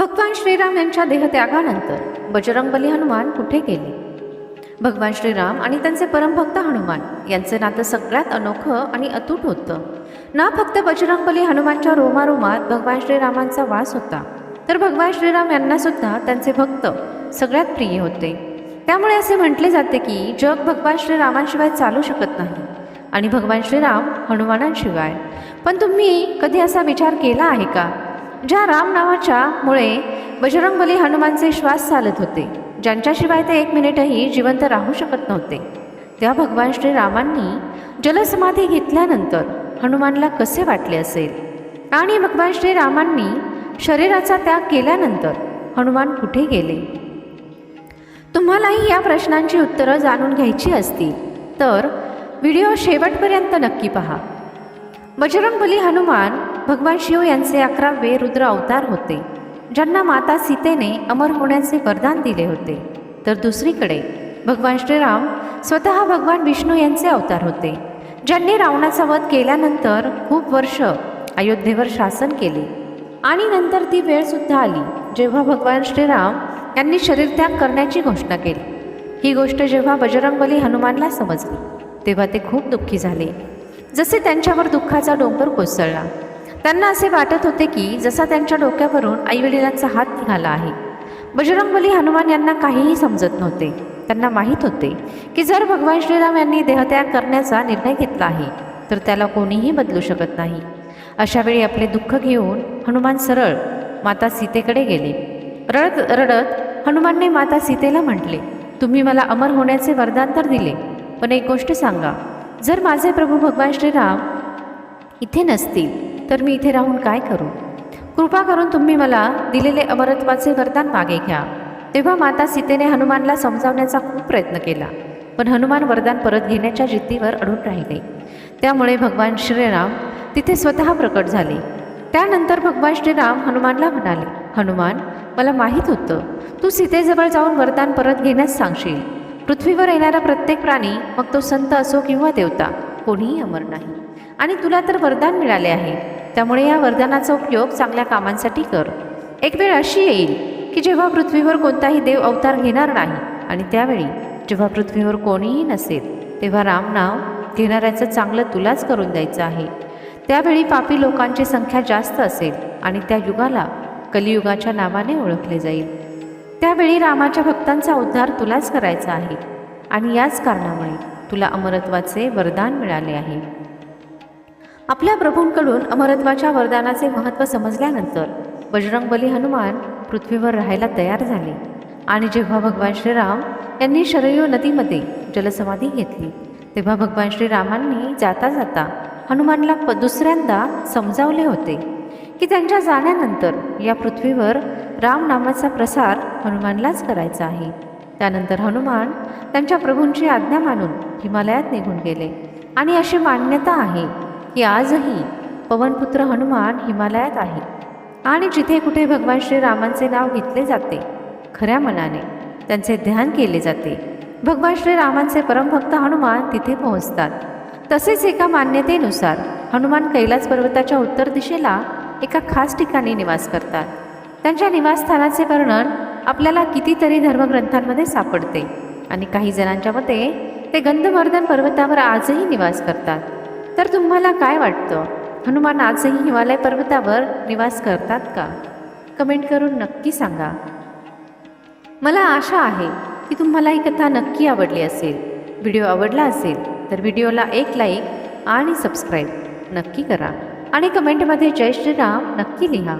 भगवान श्रीराम यांच्या देहत्यागानंतर बजरंगबली हनुमान कुठे गेले? भगवान श्रीराम आणि त्यांचे परमभक्त हनुमान यांचे नातं सगळ्यात अनोखं आणि अतूट होतं. ना फक्त बजरंगबली हनुमानच्या रोमारोमात भगवान श्रीरामांचा वास होता तर भगवान श्रीराम यांना सुद्धा त्यांचे भक्त सगळ्यात प्रिय होते. त्यामुळे असे म्हटले जाते की जग भगवान श्रीरामांशिवाय चालू शकत नाही आणि भगवान श्रीराम हनुमानांशिवाय. पण तुम्ही कधी असा विचार केला आहे का? ज्या राम नावाच्या मुळे बजरंगबली हनुमानचे श्वास चालत होते ज्यांच्याशिवाय ते एक मिनिटही जिवंत राहू शकत नव्हते. त्या भगवान श्रीरामांनी जलसमाधी घेतल्यानंतर हनुमानला कसे वाटले असेल? आणि भगवान श्रीरामांनी शरीराचा त्याग केल्यानंतर हनुमान कुठे गेले? तुम्हालाही या प्रश्नांची उत्तरं जाणून घ्यायची असतील तर व्हिडिओ शेवटपर्यंत नक्की पहा. बजरंगबली हनुमान भगवान शिव यांचे अकरावे रुद्र अवतार होते ज्यांना माता सीतेने अमर होण्याचे वरदान दिले होते. तर दुसरीकडे भगवान श्रीराम स्वतः भगवान विष्णू यांचे अवतार होते ज्यांनी रावणाचा वध केल्यानंतर खूप वर्ष अयोध्येवर शासन केले. आणि नंतर ती वेळसुद्धा आली जेव्हा भगवान श्रीराम यांनी शरीरत्याग करण्याची घोषणा केली. ही गोष्ट जेव्हा बजरंगबली हनुमानला समजली तेव्हा ते खूप दुःखी झाले. जसे त्यांच्यावर दुःखाचा डोंगर कोसळला त्यांना असे वाटत होते की जसा त्यांच्या डोक्यावरून आईवडिलांचा हात निघाला आहे. बजरंगबली हनुमान यांना काहीही समजत नव्हते. त्यांना माहीत होते की जर भगवान श्रीराम यांनी देहत्याग करण्याचा निर्णय घेतला आहे तर त्याला कोणीही बदलू शकत नाही. अशावेळी आपले दुःख घेऊन हनुमान सरळ माता सीतेकडे गेले. रडत रडत हनुमानने माता सीतेला म्हटले तुम्ही मला अमर होण्याचे वरदान तर दिले पण एक गोष्ट सांगा. जर माझे प्रभू भगवान श्रीराम इथे नसतील तर मी इथे राहून काय करू? कृपा करून तुम्ही मला दिलेले अमरत्वाचे वरदान मागे घ्या. तेव्हा माता सीतेने हनुमानला समजावण्याचा खूप प्रयत्न केला पण हनुमान वरदान परत घेण्याच्या जिद्दीवर अडून राहिले. त्यामुळे भगवान श्रीराम तिथे स्वतः प्रकट झाले. त्यानंतर भगवान श्रीराम हनुमानला म्हणाले हनुमान मला माहीत होतं तू सीतेजवळ जाऊन वरदान परत घेण्यास सांगशील. पृथ्वीवर येणारा प्रत्येक प्राणी मग तो संत असो किंवा देवता कोणीही अमर नाही. आणि तुला तर वरदान मिळाले आहे. त्यामुळे या वरदानाचा उपयोग चांगल्या कामांसाठी कर. एक वेळ अशी येईल की जेव्हा पृथ्वीवर कोणताही देव अवतार घेणार नाही आणि त्यावेळी जेव्हा पृथ्वीवर कोणीही नसेल तेव्हा राम नाव घेणाऱ्याचं चांगलं तुलाच करून द्यायचं आहे. त्यावेळी पापी लोकांची संख्या जास्त असेल आणि त्या युगाला कलियुगाच्या नावाने ओळखले जाईल. त्यावेळी रामाच्या भक्तांचा उद्धार तुलाच करायचा आहे आणि याच कारणामुळे तुला अमरत्वाचे वरदान मिळाले आहे. आपल्या प्रभूंकडून अमरत्वाच्या वरदानाचे महत्त्व समजल्यानंतर बजरंगबली हनुमान पृथ्वीवर राहायला तयार झाले. आणि जेव्हा भगवान श्रीराम यांनी शरयू नदीमध्ये जलसमाधी घेतली तेव्हा भगवान श्रीरामांनी जाता जाता हनुमानला प दुसऱ्यांदा समजावले होते की त्यांच्या जाण्यानंतर या पृथ्वीवर राम नामाचा प्रसार हनुमानलाच करायचा आहे. त्यानंतर हनुमान त्यांच्या प्रभूंची आज्ञा मानून हिमालयात निघून गेले. आणि अशी मान्यता आहे की आजही पवनपुत्र हनुमान हिमालयात आहे. आणि जिथे कुठे भगवान श्रीरामांचे नाव घेतले जाते खऱ्या मनाने त्यांचे ध्यान केले जाते. भगवान श्रीरामांचे परमभक्त हनुमान तिथे पोहोचतात. तसेच एका मान्यतेनुसार हनुमान कैलास पर्वताच्या उत्तर दिशेला एका खास ठिकाणी निवास करतात. त्यांच्या निवासस्थानाचे वर्णन आपल्याला कितीतरी धर्मग्रंथांमध्ये सापडते आणि काही जणांच्या मते ते गंधवर्धन पर्वतावर आजही निवास करतात. तर तुम्हाला काय वाटतं? हनुमान आजही हिमालय पर्वतावर निवास करतात का? कमेंट करून नक्की सांगा. मला आशा आहे की तुम्हाला ही कथा नक्की आवडली असेल. व्हिडिओ आवडला असेल तर व्हिडिओला एक लाईक आणि सबस्क्राईब नक्की करा. आणि कमेंटमध्ये जय श्रीराम नक्की लिहा.